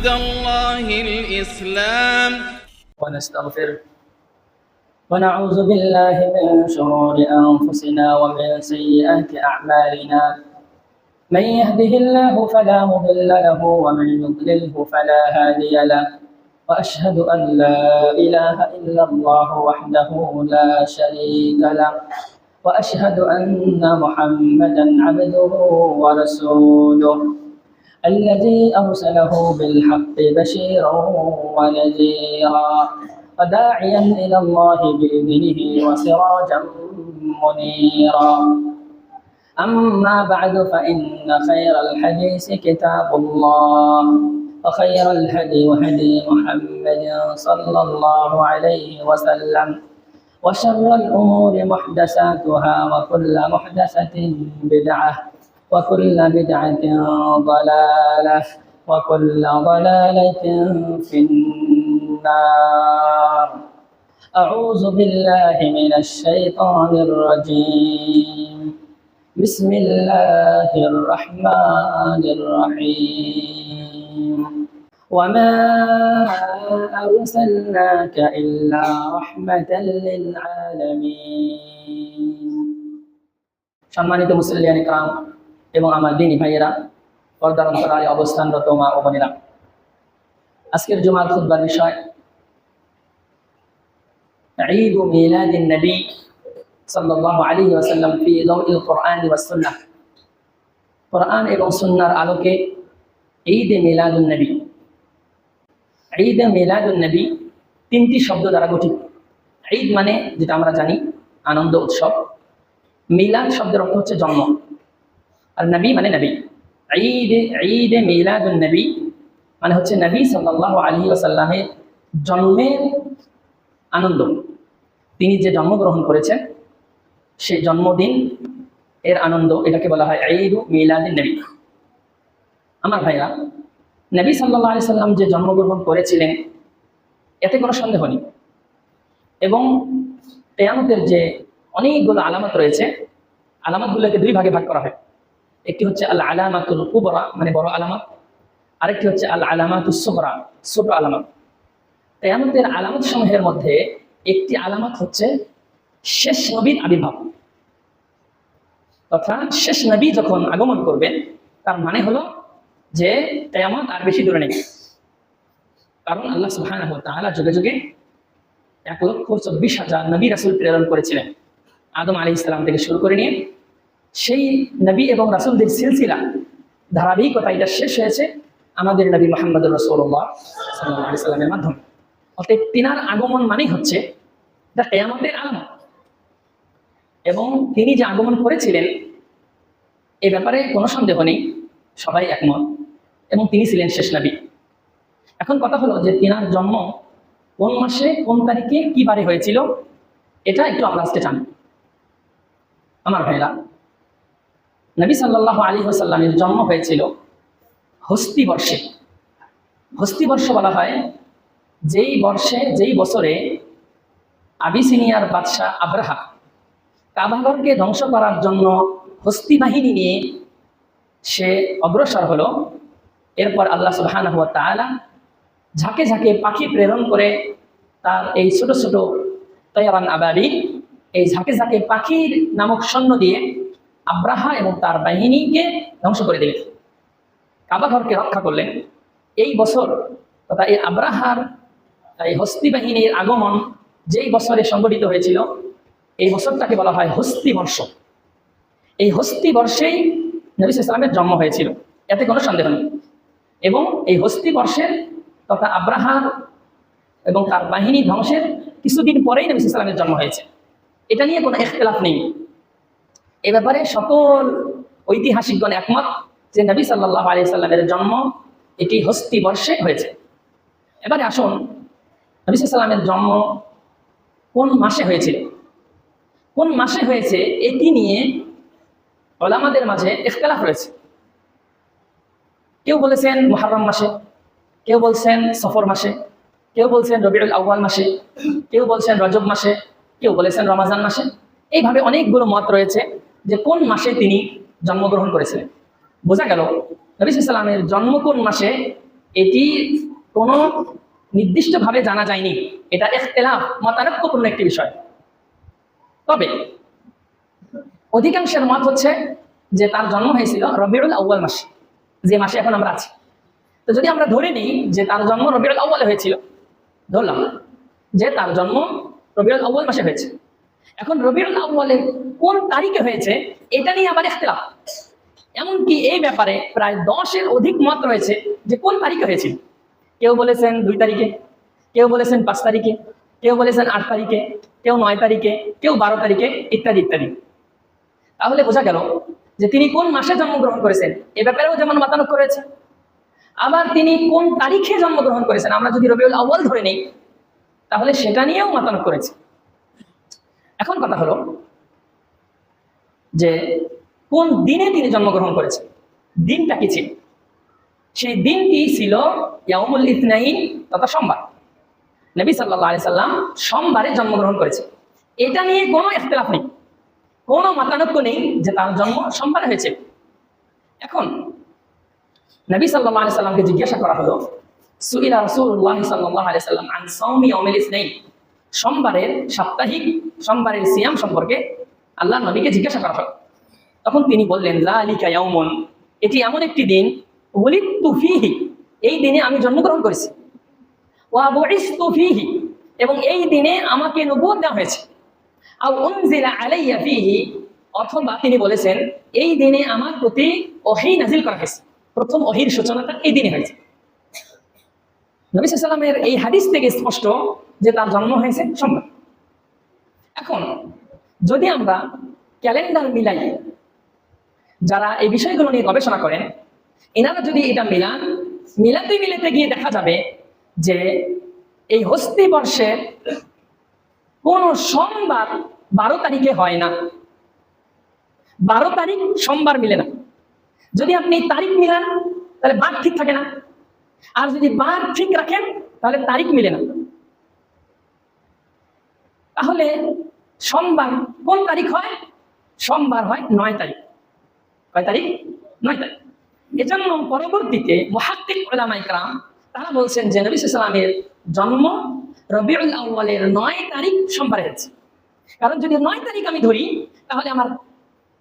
عبد الله الإسلام. ونستغفره ونعوذ بالله من شرور أنفسنا ومن سيئات أعمالنا. من يهده الله فلا مضل له ومن يضلله فلا هادي له. وأشهد أن لا إله إلا الله وحده لا شريك له. وأشهد أن محمدا عبده ورسوله. الذي أرسله بالحق بشيرا ونذيرا وداعيا إلى الله بإذنه وسراجا منيرا. أما بعد فإن خير الحديث كتاب الله وخير الهدي هدي محمد صلى الله عليه وسلم وشر الأمور محدثاتها وكل محدثة بدعة وكل بدعة ضلالة وكل ضلالة في النار أعوذ بالله من الشيطان الرجيم بسم الله الرحمن الرحيم وما أرسلناك إلا رحمة للعالمين সম্মানিত মুসলিয়ান ইকরাম এবং আমার দিনী ভাইয়েরা, পর্দার অন্তরালে অবস্থানরত মা ও বোনেরা। আজকের জুমার খুদ্বার বিষয়, ঈদ মিলাদ নবী সাল্লাল্লাহু আলাইহি ওয়াসাল্লাম ফি দাউল কোরআন ওয়াস সুন্নাহ। কোরআন এবং সুন্নাহর আলোকে ঈদ মিলাদুন নবী, ঈদ মিলাদুন নবী তিনটি শব্দ দ্বারা গঠিত। ঈদ মানে যেটা আমরা জানি, আনন্দ উৎসব। মিলাদ শব্দের অর্থ হচ্ছে জন্ম। আর নবী মানে নবী। ঈদ ঈদ মিলাদুন নবী মানে হচ্ছে নবী সাল্লাল্লাহু আলাইহি ওয়াসাল্লামের জন্মের আনন্দ। তিনি যে জন্মগ্রহণ করেছেন সেই জন্মদিন এর আনন্দ এটাকে বলা হয় ঈদ মিলাদুন নবী। আমার ভাইরা, নবী সাল্লাল্লাহু আলাইহি সাল্লাম যে জন্মগ্রহণ করেছিলেন, এতে কোনো সন্দেহ নেই। এবং কেয়ামতের যে অনেকগুলো আলামত রয়েছে, আলামতগুলোকে দুই ভাগে ভাগ করা হয়। একটি হচ্ছে আল আলামাতুল কুবরা মানে বড় আলামত। আরেকটি হচ্ছে আল আলামাতুল সোবরা ছোট আলামত। কেয়ামতের আলামত সমূহের মধ্যে একটি আলামত হচ্ছে শেষ নবীর আবির্ভাব। তথা শেষ নবী যখন আগমন করবেন, তার মানে হলো যে কেয়ামত আর বেশি দূরে নেই। কারণ আল্লাহ সুবহানাহু ওয়া তাআলা যুগে যুগে এক লক্ষ চব্বিশ হাজার নবী রাসুল প্রেরণ করেছিলেন। আদম আলী ইসলাম থেকে শুরু করে নিয়ে সেই নবী এবং রাসুলদের সিলসিলা, ধারাবাহিকতা এটা শেষ হয়েছে আমাদের নবী মোহাম্মদ রসৌল্লাহ সাল্লাহ সাল্লামের মাধ্যমে। অতএব তিনার আগমন মানেই হচ্ছে এটা কেয়ামতের এবং তিনি যে আগমন করেছিলেন, এ ব্যাপারে কোনো সন্দেহ নেই, সবাই একমত। এবং তিনি ছিলেন শেষ নবী। এখন কথা হলো যে তিনার জন্ম কোন মাসে, কোন তারিখে, কি বারে হয়েছিল, এটা একটু আজকে জানি আমার ভাইরা নবী সাল্লাহ আলী সাল্লামের জন্ম হয়েছিল হস্তি বর্ষে। হস্তি বর্ষ বলা হয়, যেই বর্ষে, যেই বছরে আবিসিনিয়ার বাদশাহ আব্রাহা কাবাগরকে ধ্বংস করার জন্য হস্তি বাহিনী নিয়ে সে অগ্রসর হলো। এরপর আল্লাহ সুবাহান হুয়া তালা ঝাঁকে ঝাঁকে পাখি প্রেরণ করে তার এই ছোট ছোট তৈয়াবান আবাবি এই ঝাঁকে ঝাঁকে পাখির নামক সৈন্য দিয়ে আব্রাহা এবং তার বাহিনীকে ধ্বংস করে দিলেন। কাবাঘরকে রক্ষা করলেন। এই বছর তথা এই আব্রাহার এই হস্তি বাহিনীর আগমন যেই বছরে সংগঠিত হয়েছিল, এই বছরটাকে বলা হয় হস্তি বর্ষ। এই হস্তি বর্ষেই নবী ইসলামের জন্ম হয়েছিল। এতে কোনো সন্দেহ নেই। এবং এই হস্তি বর্ষের তথা আব্রাহার এবং তার বাহিনী ধ্বংসের কিছুদিন পরেই নবী ইসলামের জন্ম হয়েছে। এটা নিয়ে কোনো এখতলাফ নেই। এ ব্যাপারে সকল ঐতিহাসিকগণ একমত যে নবী সাল্লাহ আলি সাল্লামের জন্ম এটি হস্তি বর্ষে হয়েছে। এবারে আসুন, নবী সাল্লামের জন্ম কোন মাসে হয়েছিল? কোন মাসে হয়েছে এটি নিয়ে ওলামাদের মাঝে ইখতলাফ রয়েছে। কেউ বলেছেন মুহাররম মাসে, কেউ বলছেন সফর মাসে, কেউ বলছেন রবিউল আউ্বাল মাসে, কেউ বলছেন রজব মাসে, কেউ বলেছেন রমাজান মাসে। এইভাবে অনেকগুলো মত রয়েছে। যে কোন মাসে তিনি জন্মগ্রহণ করেছিলেন? বোঝা গেল, নবী সাল্লামের জন্ম কোন মাসে? এটি কোনো নির্দিষ্টভাবে জানা যায়নি। এটা এখতেলাফ মতানক্যপূর্ণ একটি বিষয়। তবে অধিকাংশের মত হচ্ছে যে তার জন্ম হয়েছিল রবিউল আউ্বাল মাসে, যে মাসে এখন আমরা আছি। তো যদি আমরা ধরে নিই যে তার জন্ম রবিউল আউ্বালে হয়েছিল, ধরলাম যে তার জন্ম রবিউল আউ্বাল মাসে হয়েছে। এখন রবিউল আউ্বালে কোন তারিখে হয়েছে, এটা নিয়ে আবার ইখতিলাফ। এমনকি এই ব্যাপারে প্রায় দশের অধিক মত রয়েছে যে কোন তারিখে হয়েছিল। কেউ বলেছেন দুই তারিখে, কেউ বলেছেন পাঁচ তারিখে, কেউ বলেছেন আট তারিখে, কেউ নয় তারিখে, কেউ বারো তারিখে, ইত্যাদি ইত্যাদি। তাহলে বোঝা গেল যে তিনি কোন মাসে জন্মগ্রহণ করেছেন, এ ব্যাপারেও যেমন মতানক্য রয়েছে। আবার তিনি কোন তারিখে জন্মগ্রহণ করেছেন, আমরা যদি রবিউল আউ্বাল ধরে নিই, তাহলে সেটা নিয়েও মতানক্য রয়েছে। এখন কথা হলো যে কোন দিনে তিনি জন্মগ্রহণ করেছেন? দিনটা কি ছিল? সেই দিনটি ছিল ইয়ামুল ইতনাইন, তথা সোমবার। নবী সাল্লাহ আলি সাল্লাম সোমবারে জন্মগ্রহণ করেছে এটা নিয়ে কোনো ইখতলাফ নেই। কোনো মতানক্য নেই যে তার জন্ম সোমবারে হয়েছে। এখন নবী সাল্লাহ আলি সাল্লামকে জিজ্ঞাসা করা হলো, সুইলা রসুল্লাহ সাল্লাহ আলি সাল্লাম আন সৌমি অমিল ইসনাইন সোমবারের সাপ্তাহিক, সোমবারের সিয়াম সম্পর্কে আল্লাহ নবীকে জিজ্ঞাসা করা হয় তখন তিনি বললেন লা আলিকা ইয়াউমুন, এটি এমন একটি দিন ওলিদতু ফীহি, এই দিনে আমি জন্মগ্রহণ করেছি। ওয়া বুইসতু ফীহি, এবং এই দিনে আমাকে নবুয়ত দেওয়া হয়েছে। আলাইয়া অথবা তিনি বলেছেন, এই দিনে আমার প্রতি ওহী নাজিল করা হয়েছে। প্রথম ওহির সূচনাটা এই দিনে হয়েছে। নবী সাল্লামের এই হাদিস থেকে স্পষ্ট যে তার জন্ম হয়েছে সোমবার এখন, যদি আমরা ক্যালেন্ডার মিলাই যারা এই বিষয়গুলো নিয়ে গবেষণা করেন, এনারা যদি এটা মিলান, মিলাতে মিলাতে গিয়ে দেখা যাবে যে এই হস্তি বর্ষের কোন সোমবার বারো তারিখে হয় না। বারো তারিখ সোমবার মিলে না। যদি আপনি তারিখ মিলান, তাহলে বার ঠিক থাকে না। আর যদি বার ঠিক রাখেন তাহলে তারিখ মিলে না। তাহলে সোমবার কোন তারিখ হয়? সোমবার হয় নয় তারিখ। কয় তারিখ? নয় তারিখ। এজন্য পরবর্তীতে মহাত্মিক ওলামাইকরাম তারা বলছেন যে নবী সালামের জন্ম রবিউল আউ্বালের নয় তারিখ সোমবারে হয়েছে। কারণ যদি নয় তারিখ আমি ধরি তাহলে আমার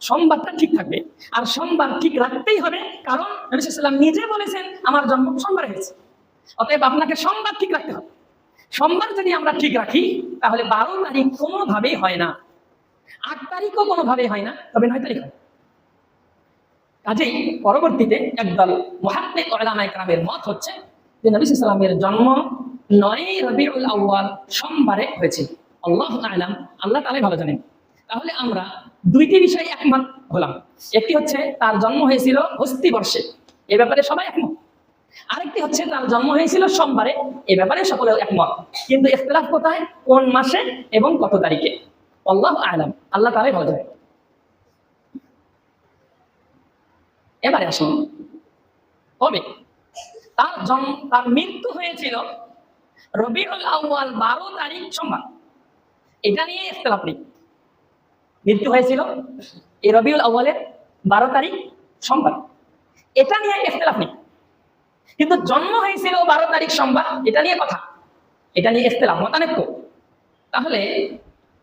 সোমবারটা ঠিক থাকবে। আর সোমবার ঠিক রাখতেই হবে, কারণ নবী সাল্লাম নিজে বলেছেন, আমার জন্ম সোমবারে হয়েছে। অতএব আপনাকে সোমবার ঠিক রাখতে হবে। সোমবার যদি আমরা ঠিক রাখি, তাহলে বারো তারিখ কোনোভাবেই হয় না। আট তারিখও কোনোভাবেই হয় না, তবে নয় তারিখ হয়। কাজেই পরবর্তীতে একদল মহাত্মে ওলামায়ে কেরামের মত হচ্ছে যে নবী সাল্লামের জন্ম নয় রবিউল আউ্বাল সোমবারে হয়েছে। আল্লাহ আল্লাহ তালাই ভালো জানেন। তাহলে আমরা দুইটি বিষয়ে একমত হলাম। একটি হচ্ছে তার জন্ম হয়েছিল হস্তি বর্ষে, এ ব্যাপারে সবাই একমত। আরেকটি হচ্ছে তার জন্ম হয়েছিল সোমবারে, এ ব্যাপারে সকলে একমত। কিন্তু ইখতলাফ কোথায়? কোন মাসে এবং কত তারিখে? আল্লাহ আলাম। আল্লাহ তালাই ভালো যায় এবারে আসুন। কবে? তার জন্ম, তার মৃত্যু হয়েছিল রবিউল আউ্বাল বারো তারিখ সোমবার। এটা নিয়ে ইখতলাফ নেই। মৃত্যু হয়েছিল। এই রবিউল আউ্বালের বারো তারিখ সোমবার। এটা নিয়ে ইখতলাফ নেই। কিন্তু জন্ম হয়েছিল বারো তারিখ সোমবার, এটা নিয়ে কথা। এটা নিয়ে ইখতলাফ মতানৈক্য। তাহলে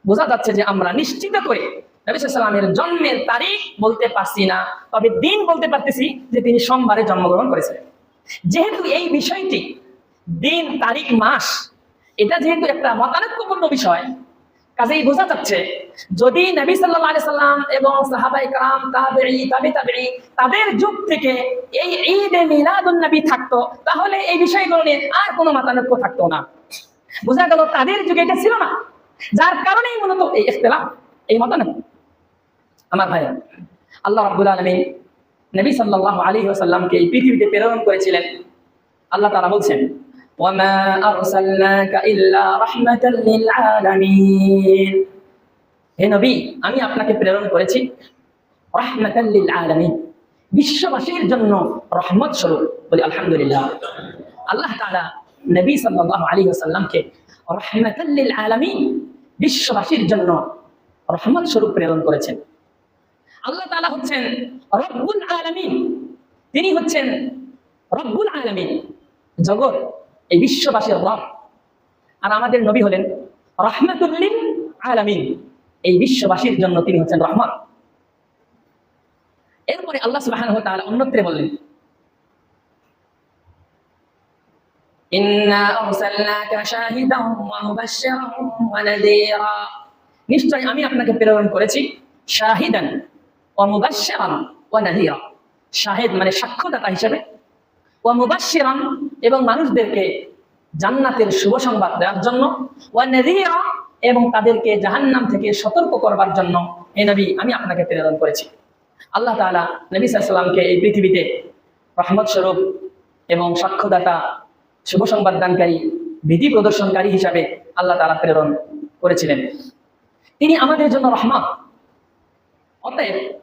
বোঝা যাচ্ছে যে আমরা নিশ্চিত করে নবী সাল্লামের জন্মের তারিখ বলতে পারছি না, তবে দিন বলতে পারতেছি যে তিনি সোমবারে জন্মগ্রহণ করেছিলেন। যেহেতু এই বিষয়টি দিন, তারিখ, মাস, এটা যেহেতু একটা মতানৈক্যপূর্ণ বিষয় কাজেই বোঝা যাচ্ছে, যদি নবী সাল্লাহ আলি সাল্লাম এবং সাহাবাই কালাম তাবেই তাবি তাবেই তাদের যুগ থেকে এই ঈদে মিলাদুন নবী থাকতো, তাহলে এই বিষয়গুলো নিয়ে আর কোনো মতানৈক্য থাকতো না। বোঝা গেল তাদের যুগে এটা ছিল না, যার কারণেই মূলত এই ইখতলাফ, এই মতানৈক্য। আমার ভাইয়া আল্লাহ রাব্বুল আলামিন নবী সাল্লাল্লাহু আলাইহি ওয়াসাল্লামকে এই পৃথিবীতে প্রেরণ করেছিলেন। আল্লাহ তাআলা বলছেন আরসালনাকা ইল্লা রাহমাতাল লিল আলামিন হে নবী, আমি আপনাকে প্রেরণ করেছি রাহমাতাল লিল বিশ্ববাসীর জন্য রহমত স্বরূপ। বলি, আলহামদুলিল্লাহ। আল্লাহ নবী সাল্লাল্লাহু আলাইহি ওয়াসাল্লামকে রাহমাতাল বিশ্ববাসীর জন্য রহমত স্বরূপ প্রেরণ করেছেন। আল্লাহ তাআলা হচ্ছেন রব্বুল আলামিন। তিনি হচ্ছেন রব্বুল আলামিন। জগৎ এই বিশ্ববাসীর রব। আর আমাদের নবী হলেন রহমাতুল্লিল আলামিন। এই বিশ্ববাসীর জন্য তিনি হচ্ছেন রহমত এরপরে আল্লাহ ওয়া অন্যত্রে বললেন নিশ্চয় আমি আপনাকে প্রেরণ করেছি শাহিদান ওয়া মুবাশশিরান ওয়া নাযীরা শাহিদ মানে সাক্ষ্যদাতা হিসেবে। ওয়া মুবাশশিরান এবং মানুষদেরকে জান্নাতের শুভ সংবাদ দেওয়ার জন্য এবং তাদেরকে জাহান্নাম থেকে সতর্ক করবার জন্য এ নবী আমি আপনাকে প্রেরণ করেছি। আল্লাহ তাআলা নবী সাল্লামকে এই পৃথিবীতে রহমত স্বরূপ এবং সাক্ষ্যদাতা, শুভ সংবাদ দানকারী বিধি প্রদর্শনকারী হিসাবে আল্লাহ তাআলা প্রেরণ করেছিলেন। তিনি আমাদের জন্য রহমত। অতএব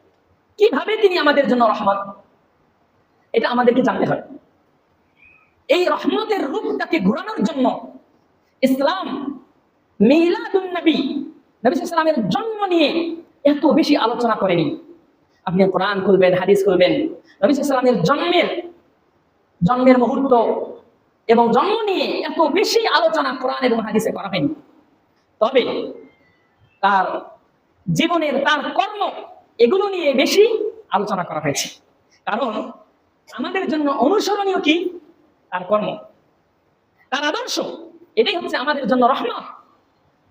কীভাবে তিনি আমাদের জন্য রহমত? এটা আমাদেরকে জানতে হবে। এই রহমতের রূপটাকে ঘোরানোর জন্য ইসলাম মিলাদুন নবী নবী জন্ম নিয়ে এত বেশি আলোচনা করেনি। আপনি কোরআন খুলবেন, হাদিস খুলবেন, নবী সাল্লামের জন্মের জন্মের মুহূর্ত এবং জন্ম নিয়ে এত বেশি আলোচনা কোরআন এবং হাদিসে করা হয়নি। তবে তার জীবনের তার কর্ম এগুলো নিয়ে বেশি আলোচনা করা হয়েছে। কারণ আমাদের জন্য অনুসরণীয় কি? তার কর্ম, তার আদর্শ, এটাই হচ্ছে আমাদের জন্য রহমত।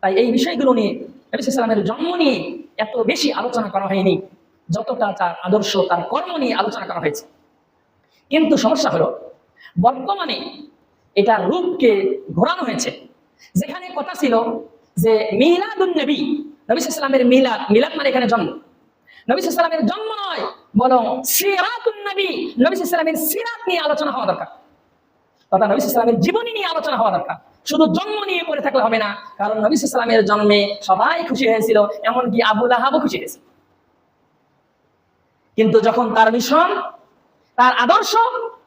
তাই এই বিষয়গুলো নিয়ে নবী সাল্লামের জন্ম নিয়ে এত বেশি আলোচনা করা হয়নি, যতটা তার আদর্শ, তার কর্ম নিয়ে আলোচনা করা হয়েছে। কিন্তু সমস্যা হলো, বর্তমানে এটার রূপকে ঘোরানো হয়েছে। যেখানে কথা ছিল যে মিলাদুন নবী নবী সাল্লামের মিলাদ মিলাদ মানে এখানে জন্ম। নবী সাল্লামের জন্ম নয়, বরং সিরাতুন নবী নবী সাল্লামের সিরাত নিয়ে আলোচনা হওয়া দরকার। তথা নবী সাল্লামের জীবনী নিয়ে আলোচনা হওয়া দরকার। শুধু জন্ম নিয়ে পড়ে থাকলে হবে না, কারণ নবী সাল্লামের জন্মে সবাই খুশি হয়েছিল, এমনকি আবুল আহাবও খুশি হয়েছিল কিন্তু যখন তার মিশন, তার আদর্শ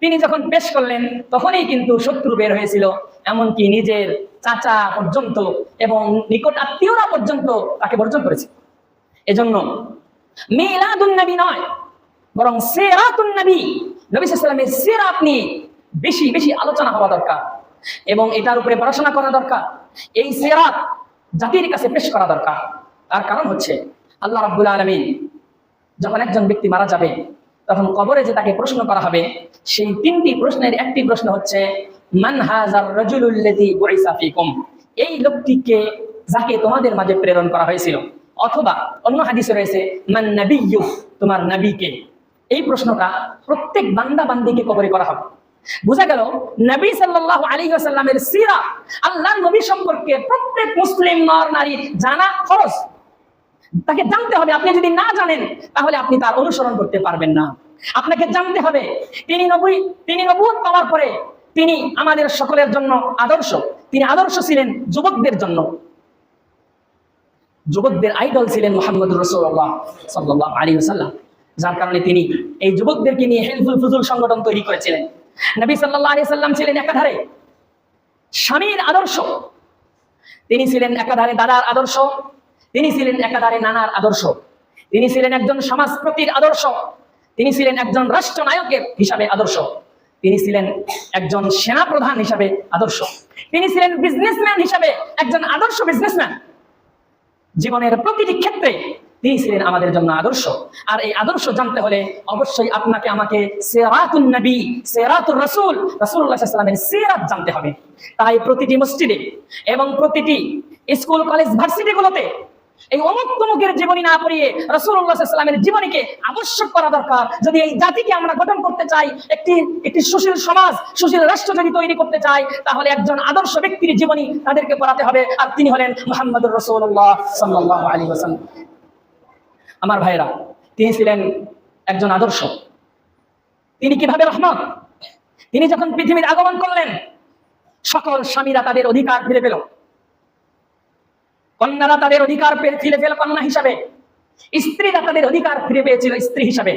তিনি যখন পেশ করলেন, তখনই কিন্তু শত্রু বের হয়েছিল, এমনকি নিজের চাচা পর্যন্ত এবং নিকট আত্মীয়রা পর্যন্ত তাকে বর্জন করেছে। এজন্য মিলাদুন নবী নয়, বরং সেরাতুন নবী সাল্লামের সেরাত নিয়ে বেশি বেশি আলোচনা হওয়া দরকার এবং এটার উপরে পড়াশোনা করা দরকার। এই সেরাত জাতির কাছে পেশ করা দরকার। তার কারণ হচ্ছে আল্লাহ রাব্বুল আলামিন যখন একজন ব্যক্তি মারা যাবে, তখন কবরে যে তাকে প্রশ্ন করা হবে, সেই তিনটি প্রশ্নের একটি প্রশ্ন হচ্ছে, মান হাজার রাজুলুল্লাযী বুইসা ফীকুম? এই লোকটিকে যাকে তোমাদের মাঝে প্রেরণ করা হয়েছিল। অথবা অন্য হাদিসে রয়েছে, মান নাবিয়্যু তোমার নবীকে। এই প্রশ্নটা প্রত্যেক বান্দা বান্দিকে কবরে করা হবে। বোঝা গেল নবী সাল্লাল্লাহু আলাইহি ওয়াসাল্লামের সিরা আল্লাহর নবী সম্পর্কে প্রত্যেক মুসলিম নর, নারী জানা ফরজ তাকে জানতে হবে, আপনি যদি না জানেন, তাহলে আপনি তার অনুসরণ করতে পারবেন না। আপনাকে জানতে হবে, তিনি নবী, তিনি নবুয়ত পাওয়ার পরে তিনি আমাদের সকলের জন্য আদর্শ। তিনি আদর্শ ছিলেন যুবকদের জন্য। যুবকদের আইডল ছিলেন মোহাম্মদ রসুল্লাহ সাল্লাহ আলী সাল্লাম যার কারণে তিনি এই যুবকদেরকে নিয়ে হেলফুল ফুজুল সংগঠন তৈরি করেছিলেন। নবী সাল্লাহ আলী সাল্লাম ছিলেন একাধারে স্বামীর আদর্শ। তিনি ছিলেন একাধারে দাদার আদর্শ, তিনি ছিলেন একাধারে নানার আদর্শ। তিনি ছিলেন একজন সমাজপ্রতির আদর্শ, তিনি ছিলেন একজন রাষ্ট্রনায়কের হিসাবে আদর্শ। তিনি ছিলেন একজন সেনা প্রধান হিসাবে আদর্শ। তিনি ছিলেন বিজনেসম্যান হিসাবে একজন আদর্শ বিজনেসম্যান জীবনের প্রতিটি ক্ষেত্রে তিনি ছিলেন আমাদের জন্য আদর্শ। আর এই আদর্শ জানতে হলে অবশ্যই আপনাকে আমাকে সেরাতুন নবী, সেরাতুর রসুল রসুল্লাহ সাল্লামের সেরাত জানতে হবে। তাই প্রতিটি মসজিদে এবং প্রতিটি স্কুল, কলেজ, ভার্সিটিগুলোতে এই অমুক তমুকের জীবনী না পড়িয়ে রসুল্লাহ সাল্লামের জীবনীকে আবশ্যক করা দরকার। যদি এই জাতিকে আমরা গঠন করতে চাই, একটি একটি সুশীল সমাজ, সুশীল রাষ্ট্র যদি তৈরি করতে চাই, তাহলে একজন আদর্শ ব্যক্তির জীবনী তাদেরকে পড়াতে হবে। আর তিনি হলেন মোহাম্মদুর রসুল্লাহ সাল্লাহ আলী ওসাল্লাম আমার ভাইরা তিনি ছিলেন একজন আদর্শ। তিনি কীভাবে রহমত? তিনি যখন পৃথিবীর আগমন করলেন, সকল স্বামীরা তাদের অধিকার ফিরে পেল। কন্যারা তাদের অধিকার ফিরে পেল কন্যা হিসাবে। স্ত্রীরা তাদের অধিকার ফিরে পেয়েছিল স্ত্রী হিসাবে।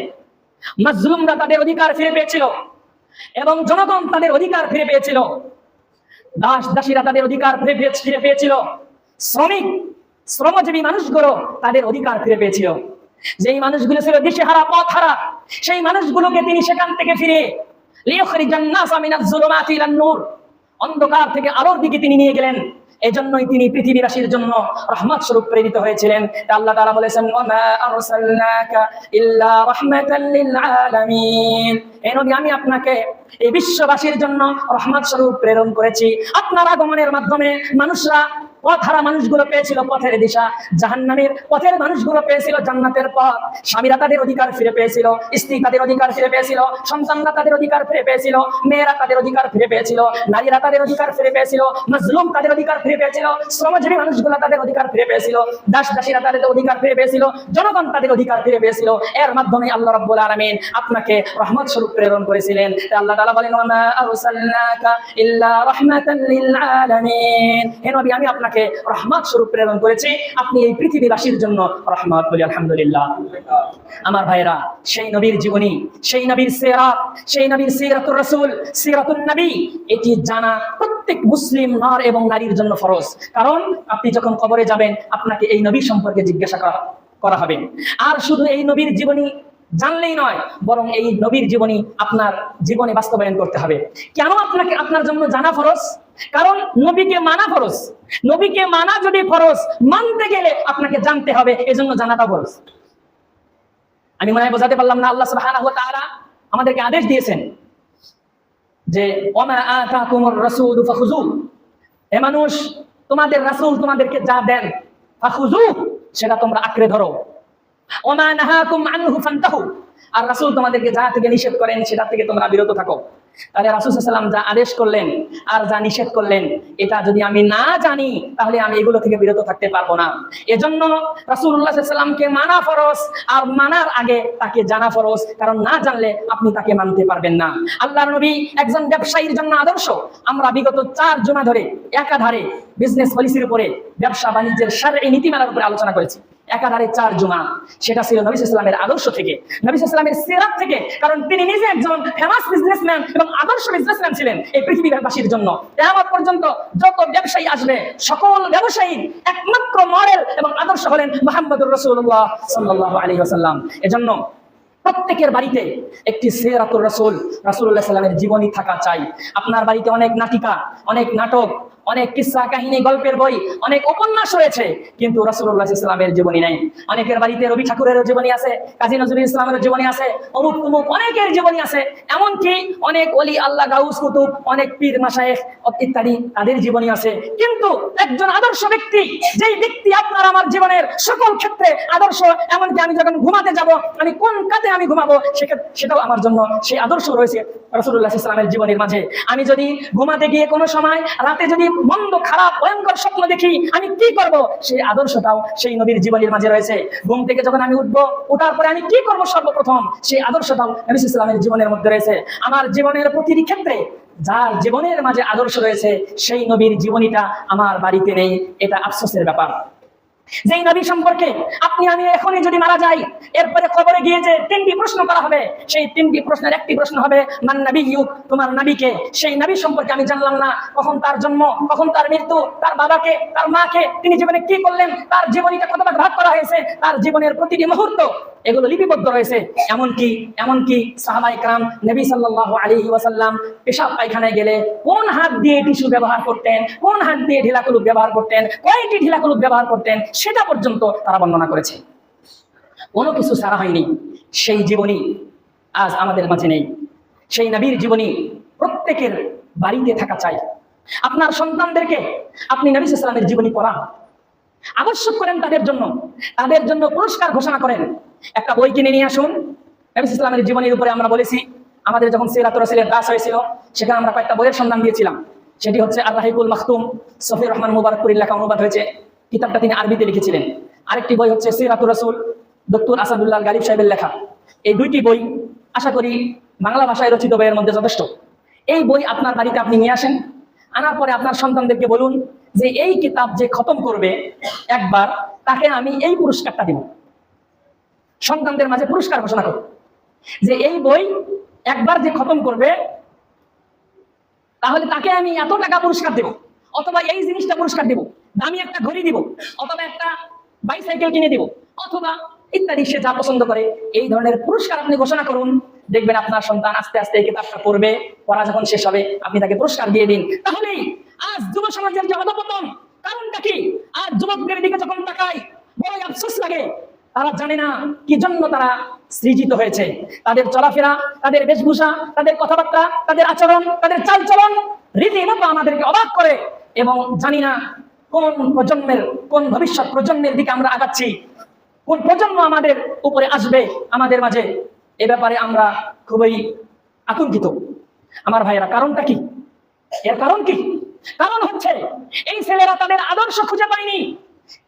মাজলুমরা তাদের অধিকার ফিরে পেয়েছিল এবং জনগণ তাদের অধিকার ফিরে পেয়েছিল। দাস দাসীরা তাদের অধিকার ফিরে ফিরে পেয়েছিল। শ্রমিক, শ্রমজীবী মানুষগুলো তাদের অধিকার ফিরে পেয়েছিল। যেই মানুষগুলো ছিল দিশেহারা পথ হারা সেই মানুষগুলোকে তিনি সেখান থেকে ফিরে অন্ধকার থেকে আলোর দিকে তিনি নিয়ে গেলেন। এজন্যই তিনি পৃথিবীবাসীর জন্য রহমত স্বরূপ প্রেরিত হয়েছিলেন। আল্লাহ তাআলা বলেছেন আমি আপনাকে এই বিশ্ববাসীর জন্য রহমত স্বরূপ প্রেরণ করেছি। আপনার আগমনের মাধ্যমে মানুষরা পথহারা মানুষগুলো পেয়েছিল পথের দিশা। জাহান্নামের পথের মানুষগুলো পেয়েছিল জান্নাতের পথ। স্বামীরা তাদের অধিকার ফিরে পেয়েছিল, স্ত্রী তাদের অধিকার ফিরে পেয়েছিল, সন্তানরা তাদের অধিকার ফিরে পেয়েছিল, মেয়েরা তাদের অধিকার ফিরে পেয়েছিল, নারীরা তাদের অধিকার ফিরে পেয়েছিল, মজলুম তাদের অধিকার ফিরে পেয়েছিল, শ্রমজীবী মানুষগুলো তাদের অধিকার ফিরে পেয়েছিল দাস দাসীরা তাদের অধিকার ফিরে পেয়েছিল, জনগণ তাদের অধিকার ফিরে পেয়েছিল। এর মাধ্যমে আল্লাহ রাব্বুল আলামিন আপনাকে রহমত স্বরূপ প্রেরণ করেছিলেন। আল্লাহ তাআলা বলেন ইল্লা আমি আপনাকে রহমত স্বরূপ প্রেরণ করেছি। আপনি এই পৃথিবীবাসীর জন্য রহমত বলি, আলহামদুলিল্লাহ। আমার ভাইরা সেই নবীর জীবনী, সেই নবীর সিরাত, সেই নবীর সিরাতুর রাসূল, সিরাতুন নবী, এটি জানা প্রত্যেক মুসলিম নর এবং নারীর জন্য ফরজ। কারণ আপনি যখন কবরে যাবেন, আপনাকে এই নবী সম্পর্কে জিজ্ঞাসা করা করা হবে। আর শুধু এই নবীর জীবনী জানলেই নয়, বরং এই নবীর জীবনী আপনার জীবনে বাস্তবায়ন করতে হবে। কেন আপনাকে আপনার জন্য জানা ফরজ? কারণ নবীকে মানা ফরজ। নবীকে মানা যদি ফরজ, মানতে গেলে আপনাকে জানতে হবে, এজন্য জানাটা ফরজ। আমি মনে হয় বোঝাতে পারলাম না, আল্লাহ তাআলা আমাদেরকে আদেশ দিয়েছেন যে হে মানুষ, তোমাদের রাসূল তোমাদেরকে যা দেন সেটা তোমরা আঁকড়ে ধরো। ওমা নাহাকুম আনহু ফান্তাহু। আর রাসূল তোমাদেরকে যা থেকে নিষেধ করেন সেটা থেকে তোমরা বিরত থাকো। তাহলে রাসূল সাল্লাম যা আদেশ করলেন আর যা নিষেধ করলেন, এটা যদি আমি না জানি, তাহলে আমি এগুলো থেকে বিরত থাকতে পারব না। এজন্য রাসূলুল্লাহ সাল্লামকে মানা ফরজ আর মানার আগে তাকে জানা ফরজ, কারণ না জানলে আপনি তাকে মানতে পারবেন না। আল্লাহর নবী একজন ব্যবসায়ীর জন্য আদর্শ। আমরা বিগত চার জমা ধরে, একাধারে বিজনেস পলিসির উপরে ব্যবসা বাণিজ্যের সারের নীতিমালার উপরে আলোচনা করেছি। একাধারে চার জুমা। সেটা ছিল নবী ইসলামের আদর্শ থেকে। নবী ইসলামের সিরাত থেকে। কারণ তিনি নিজে একজন ফেমাস বিজনেসম্যান এবং আদর্শ বিজনেসম্যান ছিলেন এই পৃথিবীবাসীর জন্য। কেয়ামত পর্যন্ত যত ব্যবসায়ী আসবে, সকল ব্যবসায়ীর একমাত্র মডেল এবং আদর্শ হলেন মোহাম্মদুর রসুল্লাহ সাল্লাহ আলী আসাল্লাম এজন্য প্রত্যেকের বাড়িতে একটি সিরাতুর রসুল, রাসূলুল্লাহ সাল্লামের জীবনী থাকা চাই। আপনার বাড়িতে অনেক নাটিকা, অনেক নাটক অনেক কিসা, কাহিনী, গল্পের বই, অনেক উপন্যাস রয়েছে, কিন্তু রাসূলুল্লাহ ইসলামের জীবনী নেই। অনেকের বাড়িতে রবি ঠাকুরেরও জীবনী আছে, কাজী নজরুল ইসলামের জীবনী আছে, অমুক তুমুক অনেকের জীবনী আছে, এমনকি অনেক অলি আল্লাহ গাউস কুতুব, অনেক পীর মাসায়েখ ইত্যাদি তাদের জীবনী আছে। কিন্তু একজন আদর্শ ব্যক্তি, যেই ব্যক্তি আপনার আমার জীবনের সকল ক্ষেত্রে আদর্শ, এমনকি আমি যখন ঘুমাতে যাব, আমি কোন কাতে আমি ঘুমাবো সেটাও আমার জন্য সেই আদর্শ রয়েছে রসুল্লাহ ইসলামের জীবনের মাঝে। আমি যদি ঘুমাতে গিয়ে কোনো সময় রাতে যদি মন্দ, খারাপ, ভয়ঙ্কর স্বপ্ন দেখি, আমি কি করব? সেই আদর্শটাও সেই নবীর জীবনের মাঝে রয়েছে। ঘুম থেকে যখন আমি উঠবো ওঠার পরে আমি কি করব সর্বপ্রথম? সেই আদর্শটাও নবী ইসলামের জীবনের মধ্যে রয়েছে। আমার জীবনের প্রতিটি ক্ষেত্রে যার জীবনের মাঝে আদর্শ রয়েছে, সেই নবীর জীবনীটা আমার বাড়িতে নেই, এটা আফসোসের ব্যাপার। যেই নবী সম্পর্কে আপনি, আমি এখনই যদি মারা যাই, এরপরে কবরে গিয়ে যে তিনটি প্রশ্ন করা হবে, সেই তিনটি প্রশ্নের একটি প্রশ্ন হবে, মান নবী ইউক তোমার নবীকে। সেই নবী সম্পর্কে আমি জানলাম না, কখন তার জন্ম, কখন তার মৃত্যু, তার বাবাকে, তার মাকে, তিনি জীবনে কি করলেন, তার জীবনীটা কতটা ভাগ করা হয়েছে, তার জীবনের প্রতিটি মুহূর্ত এগুলো লিপিবদ্ধ রয়েছে। এমনকি এমনকি সাহাবাই কালাম নবী সাল্লাল্লাহু আলাইহি ওয়াসাল্লাম পেশাব পায়খানায় গেলে কোন হাত দিয়ে টিস্যু ব্যবহার করতেন, কোন হাত দিয়ে ঢিলাকুলুক ব্যবহার করতেন, কয়টি ঢিলাকুলুক ব্যবহার করতেন, সেটা পর্যন্ত তারা বর্ণনা করেছে। কোনো কিছু সারা হয়নি। সেই জীবনী আজ আমাদের মাঝে নেই। সেই নবীর জীবনী প্রত্যেকের বাড়িতে থাকা চাই। আপনার সন্তানদেরকে আপনি নবী ইসলামের জীবনী পড়ান। আবশ্যক করেন তাদের জন্য। তাদের জন্য পুরস্কার ঘোষণা করেন। একটা বই কিনে নিয়ে আসুন। নবী ইসলামের জীবনীর উপরে আমরা বলেছি, আমাদের যখন সিরাত রসিলের দাস হয়েছিল, সেখানে আমরা কয়েকটা বইয়ের সন্ধান দিয়েছিলাম। সেটি হচ্ছে আর রাহিকুল মাখতুম সফির রহমান মুবারকপুরীর লেখা অনুবাদ হয়েছে। কিতাবটা তিনি আরবিতে লিখেছিলেন। আরেকটি বই হচ্ছে সিরাতুর রসুল দত্তুর আসাদুল্লাহ গালিব সাহেবের লেখা। এই দুইটি বই আশা করি বাংলা ভাষায় রচিত বইয়ের মধ্যে যথেষ্ট। এই বই আপনার বাড়িতে আপনি নিয়ে আসেন। আনার পরে আপনার সন্তানদেরকে বলুন যে এই কিতাব যে খতম করবে, একবার তাকে আমি এই পুরস্কারটা দিব। সন্তানদের মাঝে পুরস্কার ঘোষণা করব যে এই বই একবার যে খতম করবে, তাহলে তাকে আমি এত টাকা পুরস্কার দেব, অথবা এই জিনিসটা পুরস্কার দেব, দামি একটা ঘড়ি দিব, অথবা একটা বাইসাইকেল কিনে দিব, অথবা ইত্যাদি, সে যা পছন্দ করে, এই ধরনের পুরস্কার আপনি ঘোষণা করুন। দেখবেন আপনার সন্তান আস্তে আস্তে এই কিতাবটা পড়বে, পড়া যখন শেষ হবে, আপনি তাকে পুরস্কার দিয়ে দিন। তাহলেই আজ যুব সমাজের যে অধপতন, কারণটা কি? আর যুবকদের দিকে যখন তাকাই, বড়ই আফসোস লাগে তারা জানে না কি জন্য তারা সৃজিত হয়েছে। তাদের চলাফেরা, তাদের বেশভূষা, তাদের কথাবার্তা, তাদের আচরণ, তাদের চালচলন রীতিমতো আমাদেরকে অবাক করে এবং জানি না কোন প্রজন্মের, কোন ভবিষ্যৎ প্রজন্মের দিকে আমরা আগাচ্ছি। কোন প্রজন্ম আমাদের উপরে আসবে আমাদের মাঝে? এ ব্যাপারে আমরা খুবই আতঙ্কিত। আমার ভাইয়েরা, কারণটা কি? এর কারণ কি? কারণ হচ্ছে এই ছেলেরা তাদের আদর্শ খুঁজে পায়নি।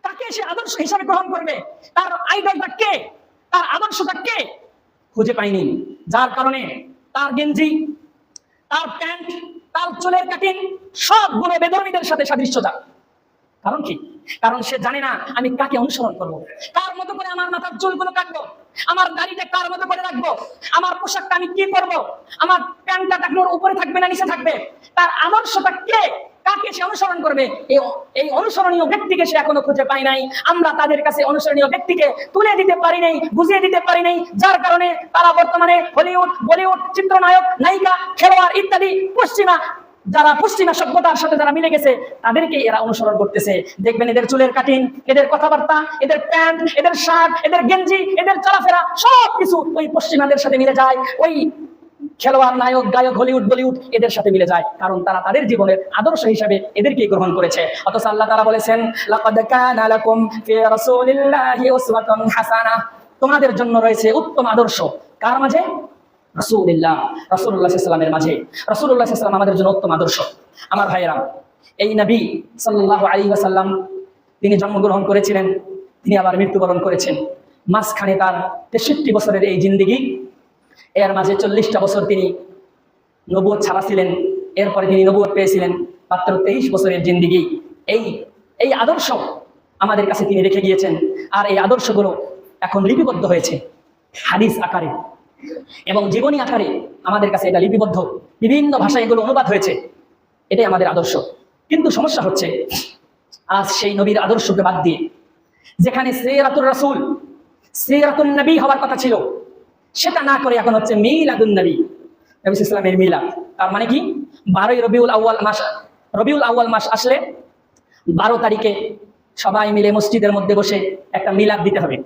তাকে সে আদর্শ হিসাবে গ্রহণ করবে। তার আইডলটা কে? তার আদর্শটা কে? খুঁজে পায়নি যার কারণে তার গেঞ্জি, তার প্যান্ট, তার চুলের কাটিং সবগুলো বেদর্মীদের সাথে সাদৃশ্যতা। কারণ কি? কারণ সে জানে না আমি কাকে অনুসরণ করব। কার মতো করে আমার মাথার চুলগুলো কাটবো? আমার দাড়িটা কার মতো করে রাখব? আমার পোশাকটা আমি কি করব? আমার প্যান্টটা টাকনোর উপরে থাকবে না, নিচে থাকবে? তার আদর্শটা কে? কাকে সে অনুসরণ করবে? এই অনুসরণীয় ব্যক্তিকে সে এখনও খুঁজে পায় নাই। আমরা তাদের কাছে অনুসরণীয় ব্যক্তিকে তুলে দিতে পারি নাই, বুঝিয়ে দিতে পারি নাই, যার কারণে তারা বর্তমানে হলিউড, বলিউড, চিত্রনায়ক, নায়িকা, খেলোয়াড় ইত্যাদি পশ্চিমা, যারা পশ্চিমা সভ্যতার সাথে যারা মিলে গেছে তাদেরকে এরা অনুসরণ করতেছে। দেখবেন এদের চুলের কাটিং, এদের কথাবার্তা, এদের প্যান্ট, এদের শার্ট, এদের গেঞ্জি, এদের চলাফেরা সব কিছু ওই পশ্চিমাদের সাথে মিলে যায়। ওই খেলোয়াড়, নায়ক, গায়ক, হলিউড, বলিউড এদের সাথে মিলে যায়। কারণ তারা তাদের জীবনের আদর্শ হিসাবে এদেরকেই গ্রহণ করেছে। অথচ আল্লাহ তারা বলেছেন রাসূলিল্লাহি হাসানাহ তোমাদের জন্য রয়েছে উত্তম আদর্শ। কার মাঝে? রসুল্লাহ রসুল্লাহ সাল্লামের মাঝে। রসুল্লাহ সাল্লাম আমাদের জন্য উত্তম আদর্শ। আমার ভাইয়েরা, এই নবী সাল্লাহ আলী ওয়াসাল্লাম, তিনি জন্মগ্রহণ করেছিলেন, তিনি আবার মৃত্যুবরণ করেছেন। মাঝখানে তার তেষট্টি বছরের এই জিন্দিগি এর মাঝে চল্লিশটা বছর তিনি নবুয় ছাড়া ছিলেন এরপরে তিনি নবুয় পেয়েছিলেন মাত্র তেইশ বছরের জিন্দিগি। এই এই আদর্শ আমাদের কাছে তিনি রেখে গিয়েছেন, আর এই আদর্শগুলো এখন লিপিবদ্ধ হয়েছে হাদিস আকারে। এবং জীবনী আকারে আমাদের কাছে এটা লিপিবদ্ধ। বিভিন্ন ভাষায় এগুলো অনুবাদ হয়েছে, এটাই আমাদের আদর্শ। কিন্তু সমস্যা হচ্ছে, আজ সেই নবীর আদর্শকে বাদ দিয়ে যেখানে সেরাতুর রাসূল, সেরাতুন নবী হওয়ার কথা ছিল সেটা না করে এখন হচ্ছে মিলাদুন নবী নবী ইসলামের মিলাদ। তার মানে কি? বারোই রবিউল আউয়াল মাস, রবিউল আউয়াল মাস আসলে বারো তারিখে সবাই মিলে মসজিদের মধ্যে বসে একটা মিলাদ দিতে হবে।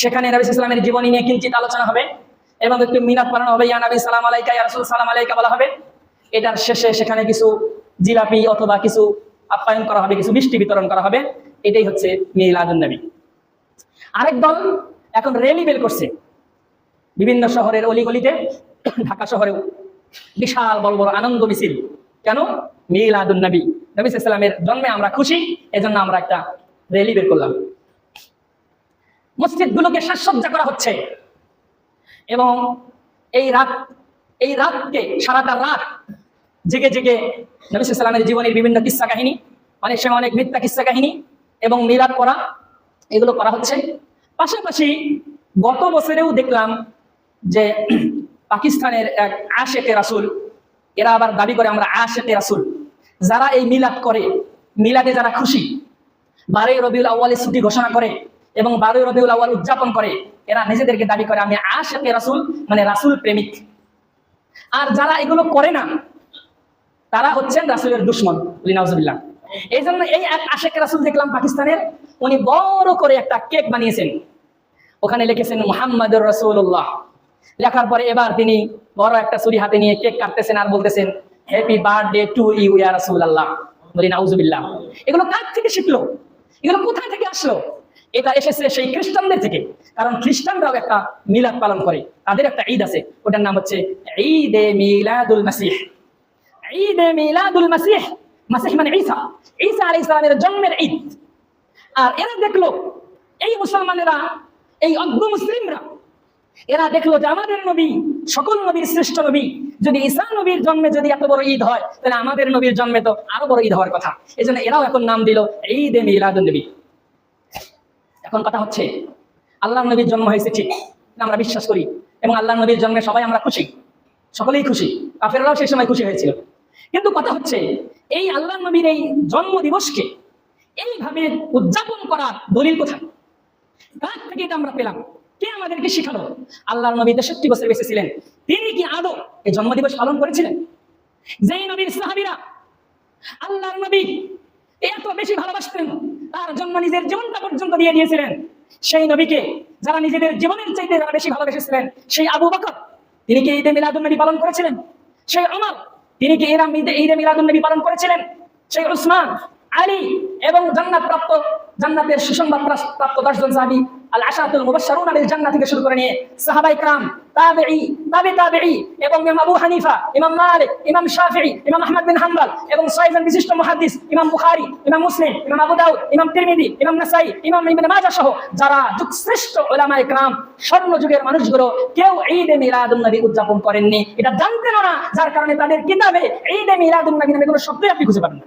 সেখানে নবী ইসলামের জীবনী নিয়ে কিঞ্চিত আলোচনা হবে এবং একটু মিলাদ পড়ানো হবে, ইয়া নবী সালাম আলাইকা, ইয়া রাসূল সালাম আলাইকা বলা হবে। এটার শেষে সেখানে কিছু জিলাপি অথবা কিছু আপ্যায়ন করা হবে, কিছু মিষ্টি বিতরণ করা হবে। এটাই হচ্ছে মিলাদুন নবী। আরেক দল এখন রেলি বেল করছে। বিভিন্ন শহরের অলিগলিতে, ঢাকা শহরেও বিশাল বড় বড় আনন্দ মিছিল। কেন? মিলাদুন নবী। নবী ইসলামের জন্মে আমরা খুশি, এজন্য আমরা একটা রেলি বের করলাম। মসজিদগুলোকে সাজসজ্জা করা হচ্ছে। এবং এই রাত, এই রাতকে, সারাটা রাত জেগে জেগে নবী সাল্লামের জীবনের বিভিন্ন কিস্সা কাহিনী, অনেক সময় অনেক মিথ্যা কিস্সা কাহিনী এবং মিলাদ করা এগুলো করা হচ্ছে। পাশাপাশি গত বছরেও দেখলাম যে পাকিস্তানের এক আশেকে রাসুল, এরা আবার দাবি করে আমরা আশেকে রাসুল। যারা এই মিলাদ করে, মিলাদে যারা খুশি, বারোই রবিউল আউ্বালের ছুটি ঘোষণা করে এবং বারোই রবিউল আউ্বাল উদযাপন করে, এরা নিজেদেরকে দাবি করে, আমি আশেকে রাসুল মানে রাসুল প্রেমিক। আর যারা এগুলো করে না, তারা হচ্ছেন রাসুলের দুশ্মন লিনাউজুবিল্লাহ এই জন্য এই এক আশেক রাসুল দেখলাম পাকিস্তানের, উনি বড় করে একটা কেক বানিয়েছেন। ওখানে লিখেছেন মোহাম্মদ রসুল্লাহ লেখার পরে এবার তিনি বড় একটা ছুরি হাতে নিয়ে কেক কাটতেছেন আর বলতেছেন হ্যাপি বার্থডে টু ইউ ইয়া রাসুল আল্লাহ বলি, নাউজুবিল্লাহ। এগুলো কার থেকে শিখলো? এগুলো কোথায় থেকে আসলো? এটা এসেছে সেই খ্রিস্টানদের থেকে। কারণ খ্রিস্টানরাও একটা মিলাদ পালন করে। তাদের একটা ঈদ আছে। ওটার নাম হচ্ছে ঈদ এ মিলাদুল মাসিহ। ঈদ এ মিলাদুল মাসিহ। মাসিহ মানে ঈসা। ঈসা আলাইহিস সালামের জন্মের ঈদ। আর এরা দেখল, এই মুসলমানেরা, এই অজ্ঞ মুসলিমরা এরা দেখল যে আমাদের নবী, সকল নবীর শ্রেষ্ঠ নবী। যদি ঈসা নবীর জন্মে যদি এত বড় ঈদ হয়, তাহলে আমাদের নবীর জন্মে তো আরও বড় ঈদ হওয়ার কথা। এই জন্য এরাও এখন নাম দিল ঈদ এ মিলাদুল নবী। এখন কথা হচ্ছে আল্লাহ নবীর জন্ম হয়েছে ঠিক আমরা বিশ্বাস করি। এবং আল্লাহ নবীর জন্মে সবাই আমরা খুশি, সকলেই খুশি, কাফেররাও সেই সময় খুশি হয়েছিল। কিন্তু কথা হচ্ছে, এই আল্লাহ নবীর এই জন্ম দিবসকে এইভাবে উদযাপন করার দলিল কোথায়? কার থেকে এটা আমরা পেলাম? কে আমাদেরকে শিখালো? আল্লাহর নবী তেষট্টি বছর বেঁচে ছিলেন তিনি কি আদৌ এই জন্মদিবস পালন করেছিলেন? যেই নবীর সাহাবীরা আল্লাহর নবী এত বেশি ভালোবাসতেন, তার জন্য নিজের জীবনটা পর্যন্ত দিয়ে দিয়েছিলেন। সেই নবীকে যারা নিজেদের জীবনের চাইতে যারা বেশি ভালোবেসেছিলেন, সেই আবু বকর, তিনি কি ঈদে মিলাদুন নবী পালন করেছিলেন? সেই অমর তিনি কি এরাম ঈদে ঈদে নবী পালন করেছিলেন? সেই উসমান, আলী এবং জান্নাত প্রাপ্ত জান্নাতের সুসংবাদ প্রাস- প্রাপ্ত দশজন সাহাবী আল আশাতুল মুবাশশারুনা বিল জান্নাহ থেকে শুরু করে নিয়ে সাহাবায়ে کرام তাবেঈ তাবে তাবেঈ এবং ইমাম আবু হানিফা ইমাম মালিক ইমাম শাফিঈ ইমাম আহমদ বিন হাম্বল এবং ছয়জন বিশিষ্ট মুহাদ্দিস ইমাম বুখারী ইমাম মুসলিম ইমাম আবু দাউদ ইমাম তিরমিজি ইমাম নাসাই ইমাম ইবনে মাজাহ সহ যারা যুগশ্রেষ্ঠ উলামায়ে کرام স্বর্ণ যুগের মানুষগুলো কেউ ঈদে মিলাদুন নবী উদযাপন করেননি এটা জানতেন না যার কারণে তাদের কিতাবে ঈদে মিলাদুন নবী নামে কোনো শব্দই আপনি খুঁজে পাবেন না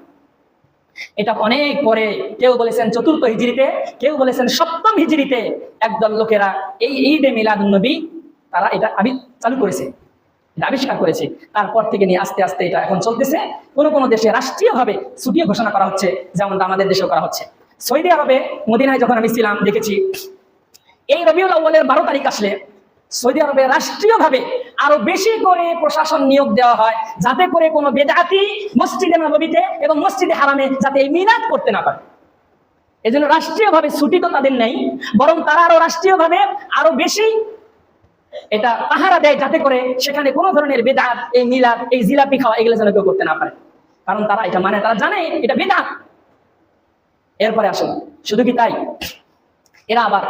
এটা অনেক পরে কেউ বলেছেন চতুর্থ হিজড়িতে, কেউ বলেছেন সপ্তম হিজড়িতে একদল লোকেরা এই ঈদে মিলাদুন নবী তারা এটা আবি চালু করেছে আবিষ্কার করেছে। তারপর থেকে নিয়ে আস্তে আস্তে এটা এখন চলতেছে। কোনো কোনো দেশে রাষ্ট্রীয়ভাবে ছুটিও ঘোষণা করা হচ্ছে, যেমনটা আমাদের দেশেও করা হচ্ছে। সৌদি আরবে মদিনায় যখন আমি ছিলাম, দেখেছি, এই রবিউল আউ্বালের বারো তারিখ আসলে সৌদি আরবে রাষ্ট্রীয়ভাবে আরও বেশি করে প্রশাসন নিয়োগ দেওয়া হয়, যাতে করে কোনো বেদাতি মসজিদে নবীতে এবং মসজিদে হারামে যাতে এই মিলাদ করতে না পারে। এই জন্য রাষ্ট্রীয়ভাবে ছুটি তো তাদের নেই, বরং তারা আরও রাষ্ট্রীয়ভাবে আরও বেশি এটা পাহারা দেয়, যাতে করে সেখানে কোনো ধরনের বেদাত, এই মিলাদ, এই জিলাপি খাওয়া এগুলো যেন কেউ করতে না পারে। কারণ তারা এটা মানে তারা জানে এটা বেদাত। এরপরে আসুন, শুধু কি তাই? এরা আবার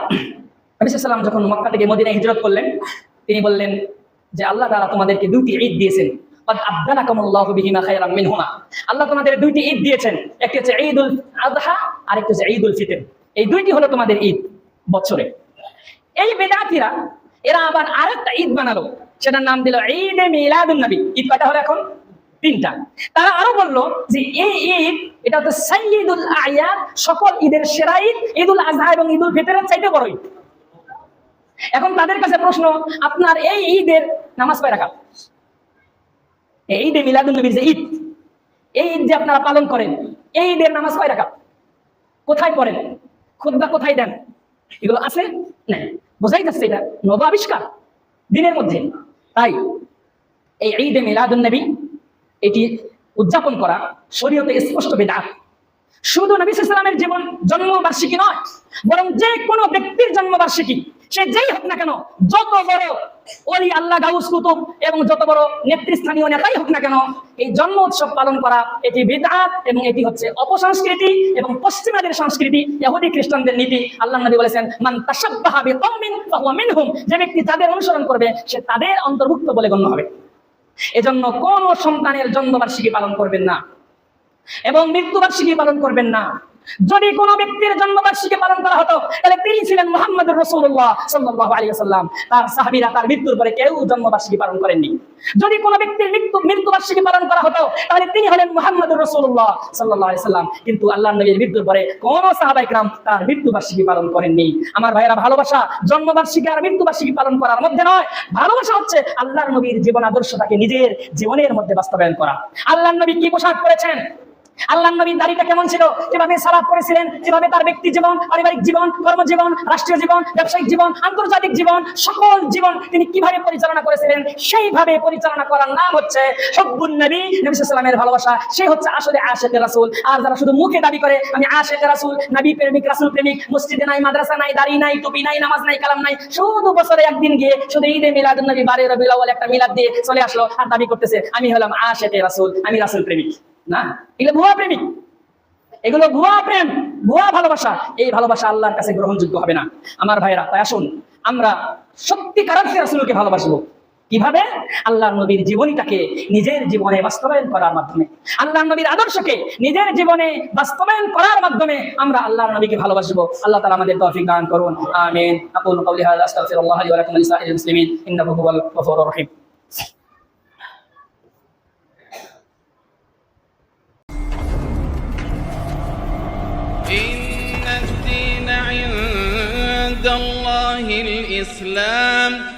নবিসাল্লাম যখন মক্কা থেকে মদিনায় হিজরত করলেন, তিনি বললেন যে আল্লাহ তারা তোমাদেরকে দুটি ঈদ দিয়েছেন। আল্লাহ তোমাদের দুইটি ঈদ দিয়েছেন। একটি হচ্ছে ঈদ উল আজহা আর একটি হচ্ছে ঈদ উল এই দুইটি হলো তোমাদের ঈদ বছরে। এই বেদাতিরা, এরা আবার আরেকটা ঈদ বানালো। সেটার নাম দিল ঈদ এ ঈদ কটা হলো এখন? তিনটা। তারা আরও বলল যে এই ঈদ, এটা হচ্ছে সাইয়দুল আয়াদ, সকল ঈদের সেরা ঈদ, ঈদুল আজহা এবং ঈদুল ফিতরের চাইতে বড় ঈদ। এখন তাদের কাছে প্রশ্ন, আপনার এই ঈদের নামাজ কয় রাখা এই ঈদে মিলাদুন নবীর যে ঈদ, এই ঈদ যে আপনারা পালন করেন, এই ঈদের নামাজ কয় রাখা কোথায় পড়েন? খুদ্া কোথায় দেন? এগুলো আছে? না বোঝাই যাচ্ছে এটা নব আবিষ্কার দিনের মধ্যে। তাই এই ঈদে মিলাদুন নবী এটি উদযাপন করা শরীয়তে স্পষ্ট বেদাত। শুধু নবী সাল্লামের জীবন জন্মবার্ষিকী নয়, বরং যে কোনো ব্যক্তির জন্মবার্ষিকী সে যেই হোক না কেন, যত বড় ওলি আল্লাহ গাউস কুতুব এবং যত বড় নেতৃস্থানীয় নেতাই হোক না কেন, এই জন্ম উৎসব পালন করা এটি বিদআত এবং এটি হচ্ছে অপসংস্কৃতি এবং পশ্চিমাদের সংস্কৃতি, ইহুদি খ্রিস্টানদের নীতি। আল্লাহ নবী বলেছেন, মান তাশাব্বাহা বিকওমিন ফাহুয়া মিনহুম যে ব্যক্তি তাদের অনুসরণ করবে, সে তাদের অন্তর্ভুক্ত বলে গণ্য হবে। এজন্য কোন সন্তানের জন্মবার্ষিকী পালন করবেন না এবং মৃত্যুবার্ষিকী পালন করবেন না। যদি কোনো ব্যক্তির জন্মবার্ষিকী পালন করা হতো, তাহলে তিনি ছিলেন মোহাম্মদ রসুল্লাহ সাল্লাহ আলী সাল্লাম তার সাহাবিরা তার মৃত্যুর পরে কেউ জন্মবার্ষিকী পালন করেননি। যদি কোনো ব্যক্তির মৃত্যু, মৃত্যুবার্ষিকী পালন করা হতো, তাহলে তিনি হলেন মোহাম্মদ রসুল্লাহ সাল্লাহ আলি কিন্তু আল্লাহ নবীর মৃত্যুর পরে কোন সাহাবাইকরাম তার মৃত্যুবার্ষিকী পালন করেননি। আমার ভাইয়েরা, ভালোবাসা জন্মবার্ষিকী আর মৃত্যুবার্ষিকী পালন করার মধ্যে নয়। ভালোবাসা হচ্ছে আল্লাহ নবীর জীবন আদর্শটাকে নিজের জীবনের মধ্যে বাস্তবায়ন করা। আল্লাহ নবী কি পোশাক করেছেন আল্লাহ নবীর দাড়িটা কেমন ছিল? কীভাবে সালাদ করেছিলেন কীভাবে তার ব্যক্তি জীবন, পারিবারিক জীবন, কর্মজীবন, রাষ্ট্রীয় জীবন, ব্যবসায়িক জীবন, আন্তর্জাতিক জীবন, সকল জীবন তিনি কীভাবে পরিচালনা করেছিলেন, সেইভাবে পরিচালনা করার নাম হচ্ছে হব্বুন নবী নবী সাল্লামের ভালোবাসা। সে হচ্ছে আসলে আশেকের রাসূল। আর যারা শুধু মুখে দাবি করে, আমি আশেকের রাসূল, নবী প্রেমিক, রাসুল প্রেমিক, মসজিদে নাই, মাদ্রাসা নাই, দাড়ি নাই, টুপি নাই, নামাজ নাই, কালাম নাই, শুধু বছরে একদিন গিয়ে শুধু ঈদে মিলাদুন নবী, বারে রবিউল আউয়াল একটা মিলাদ দিয়ে চলে আসলো আর দাবি করতেছে, আমি হলাম আশেকের রাসূল, আমি রাসুল প্রেমিক। না? এগুলো ভুয়া প্রেমিক। এগুলো ভুয়া প্রেম, ভুয়া ভালোবাসা। এই ভালোবাসা আল্লাহর কাছে গ্রহণযোগ্য হবে না। আমার ভাইরা তাই আসুন, আমরা রাসূলকে ভালোবাসবো। কীভাবে? আল্লাহর নবীর জীবনীটাকে নিজের জীবনে বাস্তবায়ন করার মাধ্যমে। আল্লাহর নবীর আদর্শকে নিজের জীবনে বাস্তবায়ন করার মাধ্যমে আমরা আল্লাহর নবীকে ভালোবাসবো। আল্লাহ তাআলা আমাদের তৌফিক দান করুন। আমিন। আকুলু কাওলি আস্তাগফিরুল্লাহ লি ওয়া লাকুম ওয়া লিসাইরিল মুসলিমিন। ইন্নাহু হুয়াল গফুরুর রহিম। الله الإسلام